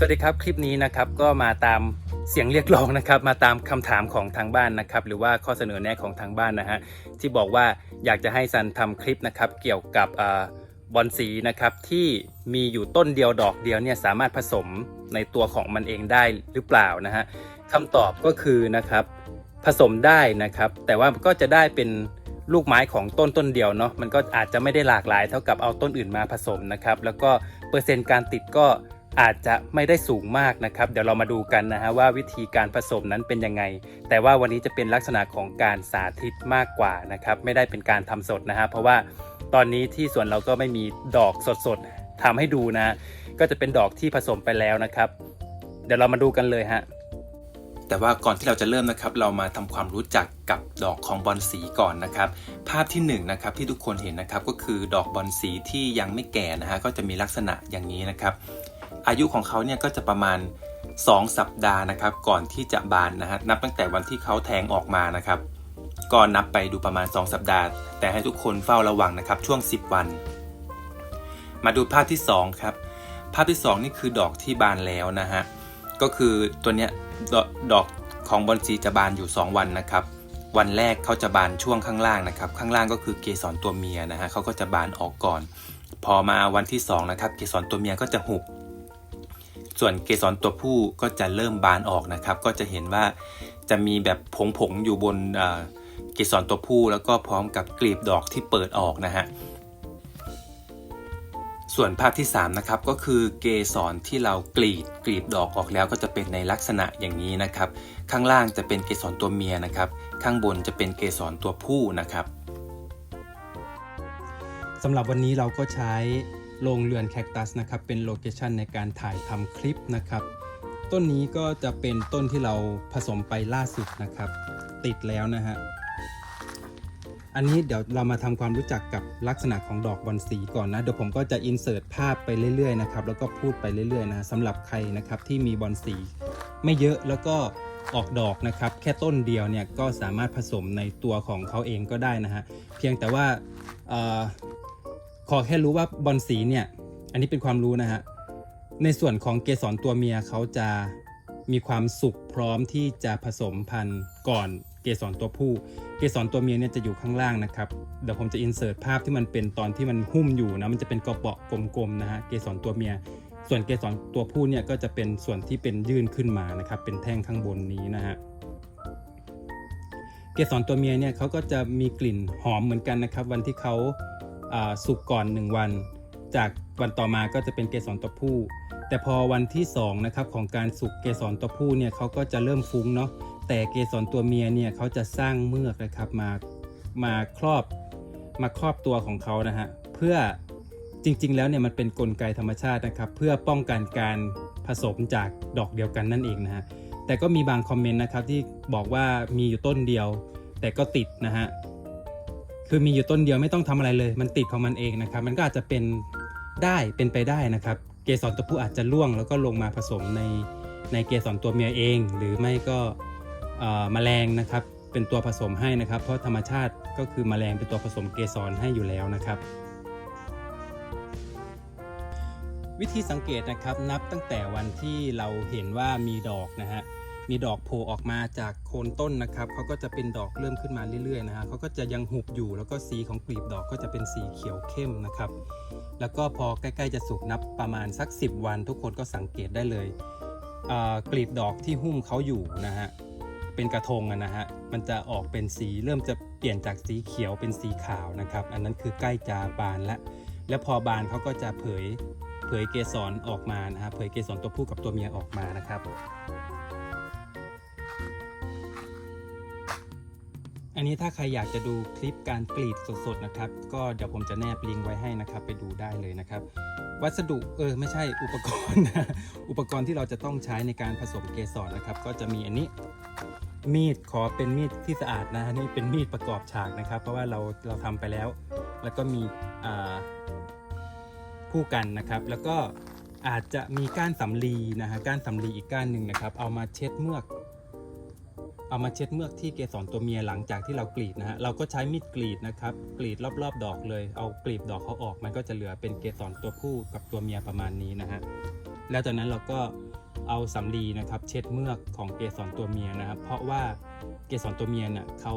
สวัสดีครับ คลิปนี้นะครับก็มาตามเสียงเรียกร้องนะครับมาตามคำถามของทางบ้านนะครับหรือว่าข้อเสนอแนะของทางบ้านนะฮะที่บอกว่าอยากจะให้ซันทำคลิปนะครับเกี่ยวกับอบอลสีนะครับที่มีอยู่ต้นเดียวดอกเดียวเนี่ยสามารถผสมในตัวของมันเองได้หรือเปล่านะฮะคำตอบก็คือนะครับผสมได้นะครับแต่ว่าก็จะได้เป็นลูกไม้ของต้นต้นเดียวเนาะมันก็อาจจะไม่ได้หลากหลายเท่ากับเอาต้นอื่นมาผสมนะครับแล้วก็เปอร์เซ็นต์การติดก็ อาจจะไม่ได้สูงมากนะครับ เดี๋ยวเรามาดูกันนะฮะว่าวิธีการผสมนั้นเป็นยังไง แต่ว่าวันนี้จะเป็นลักษณะของการสาธิตมากกว่านะครับ ไม่ได้เป็นการทำสดนะฮะเพราะว่าตอนนี้ที่สวนเราก็ไม่มีดอกสดๆทำให้ดูนะ ก็จะเป็นดอกที่ผสมไปแล้วนะครับ เดี๋ยวเรามาดูกันเลยฮะแต่ว่าก่อนที่เราจะเริ่มนะครับ เรามาทำความรู้จักกับดอกของบอลสีก่อนนะครับ ภาพที่1นงนะครับที่ทุกคนเห็นนะครับก็คือดอกบอลสีที่ยังไม่แก่นะฮะก็จะมีลักษณะอย่างนี้นะครับ อายุของเขาเนี่ยก็จะประมาณ 2 สัปดาห์นะครับ ก่อนที่จะบานนะฮะนับตั้งแต่วันที่เขาแทงออกมานะครับก็นับไปดูประมาณ 2 สัปดาห์ แต่ให้ทุกคนเฝ้าระวังนะครับช่วง 10 วัน มาดูภาพที่ 2 ครับ ภาพที่ 2 นี่คือดอกที่บานแล้วนะฮะก็คือตัวเนี้ยดอกดอกของบอลสีจะบานอยู่ 2 วันนะครับ วันแรกเขาจะบานช่วงข้างล่างนะครับ ข้างล่างก็คือเกสรตัวเมียนะฮะเขาก็จะบานออกก่อน พอมาวันที่2นะครับเกสรตัวเมียก็จะหุบ ส่วนเกสรตัวผู้ก็จะเริ่มบานออกนะครับ ก็จะเห็นว่าจะมีแบบผงๆอยู่บนเอ่อเกสรตัวผู้แล้วก็พร้อมกับกลีบดอกที่เปิดออกนะฮะส่วนภาพที่ 3 นะครับ ก็คือเกสรที่เรากรีดกลีบดอกออกแล้วก็จะเป็นในลักษณะอย่างนี้นะครับ ข้างล่างจะเป็นเกสรตัวเมียนะครับ ข้างบนจะเป็นเกสรตัวผู้นะครับสำหรับวันนี้เราก็ใช้ โรงเรือนแคคตัสนะครับเป็นโลเคชันในการถ่ายทำคลิปนะครับ ต้นนี้ก็จะเป็นต้นที่เราผสมไปล่าสุดนะครับ ติดแล้วนะฮะอันนี้เดี๋ยวเรามาทำความรู้จักกับลักษณะของดอกบอนสีก่อนนะเดี๋ยวผมก็จะอินเสิร์ตภาพไปเรื่อยๆนะครับแล้วก็พูดไปเรื่อยๆนะสำหรับใครนะครับที่มีบอนสีไม่เยอะแล้วก็ออกดอกนะครับ แค่ต้นเดียวเนี่ยก็สามารถผสมในตัวของเขาเองก็ได้นะฮะเพียงแต่ว่า ขอแค่รู้ว่าบอนสีเนี่ย อันนี้เป็นความรู้นะฮะ ในส่วนของเกสรตัวเมียเขาจะมีความสุกพร้อมที่จะผสมพันธุ์ก่อนเกสรตัวผู้ เกสรตัวเมียเนี่ยจะอยู่ข้างล่างนะครับ เดี๋ยวผมจะอินเสิร์ตภาพที่มันเป็นตอนที่มันหุ้มอยู่นะ มันจะเป็นกระเปาะกลมๆนะฮะ เกสรตัวเมีย ส่วนเกสรตัวผู้เนี่ยก็จะเป็นส่วนที่เป็นยื่นขึ้นมานะครับ เป็นแท่งข้างบนนี้นะฮะเกสรตัวเมียเนี่ยเขาก็จะมีกลิ่นหอมเหมือนกันนะครับ วันที่เขา สุกก่อน 1 วัน จากวันต่อมาก็จะเป็นเกสรตัวผู้ แต่พอวันที่2นะครับของการสุกเกสรตัวผู้เนี่ยเขาก็จะเริ่มฟุ้งเนาะแต่เกสรตัวเมียเนี่ยเขาจะสร้างเมือกนะครับมามาครอบมาครอบตัวของเขานะฮะเพื่อจริงๆ แล้วเนี่ยมันเป็นนกลไกธรรมชาตินะครับ เพื่อป้องกันการผสมจากดอกเดียวกันนั่นเองนะฮะแต่ก็มีบางคอมเมนต์นะครับที่บอกว่ามีอยู่ต้นเดียว แต่ก็ติดนะฮะ คือมีอยู่ต้นเดียวไม่ต้องทำอะไรเลย มันติดของมันเองนะครับ มันก็อาจจะเป็นได้เป็นไปได้นะครับ เกสรตัวผู้อาจจะร่วงแล้วก็ลงมาผสมในในเกสรตัวเมียเอง หรือไม่ก็เอ่อแมลงนะครับ เป็นตัวผสมให้นะครับ เพราะธรรมชาติก็คือแมลงเป็นตัวผสมเกสรให้อยู่แล้วนะครับ วิธีสังเกตนะครับนับตั้งแต่วันที่เราเห็นว่ามีดอกนะฮะ มีดอกโผล่ออกมาจากโคนต้นนะครับเขาก็จะเป็นดอกเริ่มขึ้นมาเรื่อยๆนะฮะเขาก็จะยังหุบอยู่แล้วก็สีของกลีบดอกก็จะเป็นสีเขียวเข้มนะครับ แล้วก็พอใกล้ๆจะสุกนับประมาณสัก 10 วัน ทุกคนก็สังเกตได้เลยอ่ากลีบดอกที่หุ้มเขาอยู่นะฮะเป็นกระทงอะนะฮะมันจะออกเป็นสีเริ่มจะเปลี่ยนจากสีเขียวเป็นสีขาวนะครับ อันนั้นคือใกล้จะบานแล้วแล้วพอบานเขาก็จะเผยเผยเกสรออกมานะฮะเผยเกสรตัวผู้กับตัวเมียออกมานะครับ อันนี้ถ้าใครอยากจะดูคลิปการกรีดสดๆนะครับ ก็เดี๋ยวผมจะแนบลิงก์ไว้ให้นะครับ ไปดูได้เลยนะครับ วัสดุเออไม่ใช่อุปกรณ์นะอุปกรณ์ที่เราจะต้องใช้ในการผสมเกสรนะครับ ก็จะมีอันนี้มีดขอเป็นมีดที่สะอาดนะนี่เป็นมีดประกอบฉากนะครับ เพราะว่าเราเราทำไปแล้ว แล้วก็มีคู่กันนะครับ แล้วก็อาจจะมีก้านสำลีนะฮะก้านสำลีอีกก้านหนึ่งนะครับ เอามาเช็ดเมือก เอามาเช็ดเมือกที่เกสรตัวเมียหลังจากที่เรากรีดนะฮะเราก็ใช้มีดกรีดนะครับกรีดรอบๆ ดอกเลยเอากลีบดอกเขาออก มันก็จะเหลือเป็นเกสรตัวผู้กับตัวเมียประมาณนี้นะฮะแล้วจากนั้นเราก็เอาสำลีนะครับเช็ดเมือกของเกสรตัวเมียนะครับเพราะว่าเกสรตัวเมียเน่ะเขา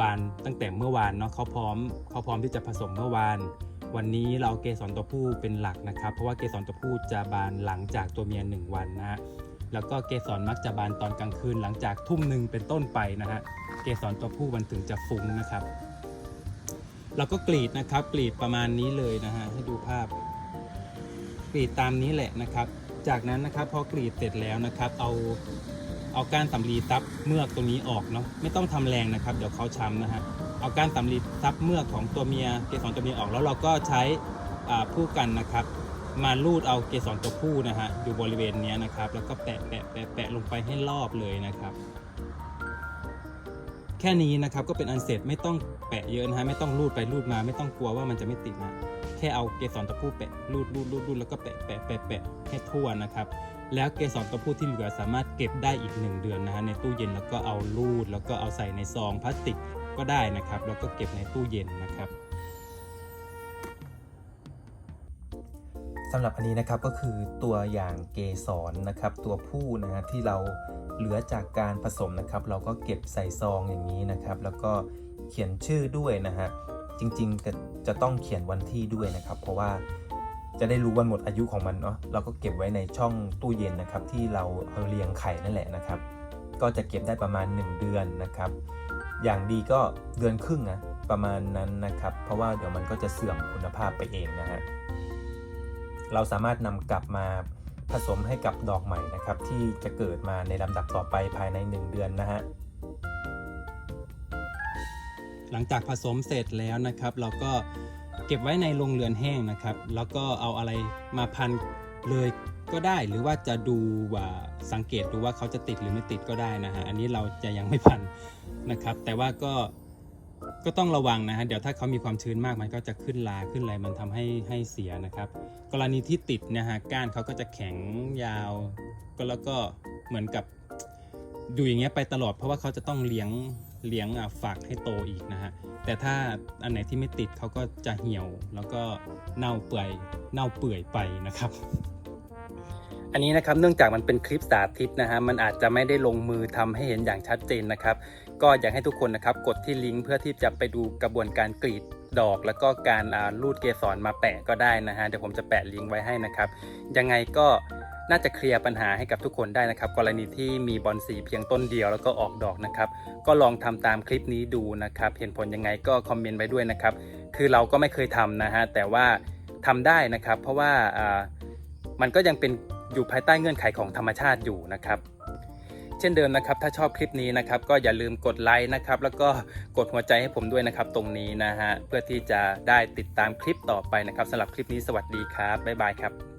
บานตั้งแต่เมื่อวานเนาะเขาพร้อมเขาพร้อมที่จะผสมเมื่อวาน วันนี้เราเอาเกสรตัวผู้เป็นหลักนะครับ เพราะว่าเกสรตัวผู้จะบานหลังจากตัวเมียหนึ่งวันนะฮะ แล้วก็เกสรมักจะบานตอนกลางคืนหลังจากทุ่มหนึ่งเป็นต้นไปนะฮะ เกสรตัวผู้มันถึงจะฟุ้งนะครับ เราก็กรีดนะครับ กรีดประมาณนี้เลยนะฮะ ให้ดูภาพ กรีดตามนี้แหละนะครับ จากนั้นนะครับพอกรีดเสร็จแล้วนะครับ เอาเอาก้านสำลีซับเมือกตรงนี้ออกเนาะ ไม่ต้องทำแรงนะครับ เดี๋ยวเขาช้ำนะฮะ เอาก้านสำลีซับเมือกของตัวเมียเกสรตัวเมียออกแล้วเราก็ใช้ผู้กันนะครับ มาลูดเอาเกสรตัวผู้นะฮะอยู่บริเวณนี้นะครับ แล้วก็แปะแปะแปะแปะลงไปให้รอบเลยนะครับ แค่นี้นะครับก็เป็นอันเสร็จไม่ต้องแปะเยอะนะฮะไม่ต้องรูดไปรูดมา ไม่ต้องกลัวว่ามันจะไม่ติดนะแค่เอาเกสรตัวผู้แปะรูดรูดรูดรูดแล้วก็แปะแปะแปะแปะให้ทั่วนะครับแล้วเกสรตัวผู้ที่เหลือสามารถเก็บได้อีก 1 เดือนนะฮะในตู้เย็นแล้วก็เอารูด แล้วก็เอาใส่ในซองพลาสติกก็ได้นะครับ แล้วก็เก็บในตู้เย็นนะครับ สำหรับอันนี้นะครับก็คือตัวอย่างเกสรนะครับ ตัวผู้นะฮะที่เราเหลือจากการผสมนะครับ เราก็เก็บใส่ซองอย่างนี้นะครับ แล้วก็เขียนชื่อด้วยนะฮะจริงๆจะต้องเขียนวันที่ด้วยนะครับ เพราะว่าจะได้รู้วันหมดอายุของมันเนาะเราก็เก็บไว้ในช่องตู้เย็นนะครับ ที่เราเอาเรียงไข่นั่นแหละนะครับ ก็จะเก็บได้ประมาณ 1 เดือนนะครับ อย่างดีก็เดือนครึ่งนะประมาณนั้นนะครับ เพราะว่าเดี๋ยวมันก็จะเสื่อมคุณภาพไปเองนะฮะ เราสามารถนำกลับมาผสมให้กับดอกใหม่นะครับ ที่จะเกิดมาในลำดับต่อไปภายใน 1 เดือนนะฮะหลังจากผสมเสร็จแล้วนะครับ เราก็เก็บไว้ในโรงเรือนแห้งนะครับ แล้วก็เอาอะไรมาพันเลยก็ได้หรือว่าจะดูว่าสังเกตดูว่าเขาจะติดหรือไม่ติดก็ได้นะฮะอันนี้เราจะยังไม่พันนะครับ แต่ว่าก็ ก็ต้องระวังนะฮะเดี๋ยวถ้าเขามีความชื้นมากมันก็จะขึ้นลาขึ้นอะไรมันทำให้ให้เสียนะครับ กรณีที่ติดนะฮะก้านเขาก็จะแข็งยาว ก็แล้วก็เหมือนกับอยู่อย่างเงี้ยไปตลอดเพราะว่าเขาจะต้องเลี้ยงเลี้ยงอะฝักให้โตอีกนะฮะแต่ถ้าอันไหนที่ไม่ติดเขาก็จะเหี่ยวแล้วก็เน่าเปื่อยเน่าเปื่อยไปนะครับอันนี้นะครับเนื่องจากมันเป็นคลิปสาธิตนะฮะมันอาจจะไม่ได้ลงมือทำให้เห็นอย่างชัดเจนนะครับ ก็อยากให้ทุกคนนะครับกดที่ลิงก์เพื่อที่จะไปดูกระบวนการกรีดดอก แล้วก็การอ่ารูดเกสรมาแปะก็ได้นะฮะเดี๋ยวผมจะแปะลิงก์ไว้ให้นะครับ ยังไงก็น่าจะเคลียร์ปัญหาให้กับทุกคนได้นะครับ กรณีที่มีบอลสีเพียงต้นเดียวแล้วก็ออกดอกนะครับ ก็ลองทำตามคลิปนี้ดูนะครับ เห็นผลยังไงก็คอมเมนต์ไว้ด้วยนะครับ คือเราก็ไม่เคยทำนะฮะแต่ว่าทำได้นะครับ เพราะว่ามันก็ยังเป็นอยู่ภายใต้เงื่อนไขของธรรมชาติอยู่นะครับ เช่นเดิมนะครับ ถ้าชอบคลิปนี้นะครับ ก็อย่าลืมกดไลค์นะครับ แล้วก็กดหัวใจให้ผมด้วยนะครับ ตรงนี้นะฮะ เพื่อที่จะได้ติดตามคลิปต่อไปนะครับสำหรับคลิปนี้สวัสดีครับ บ๊ายบายครับ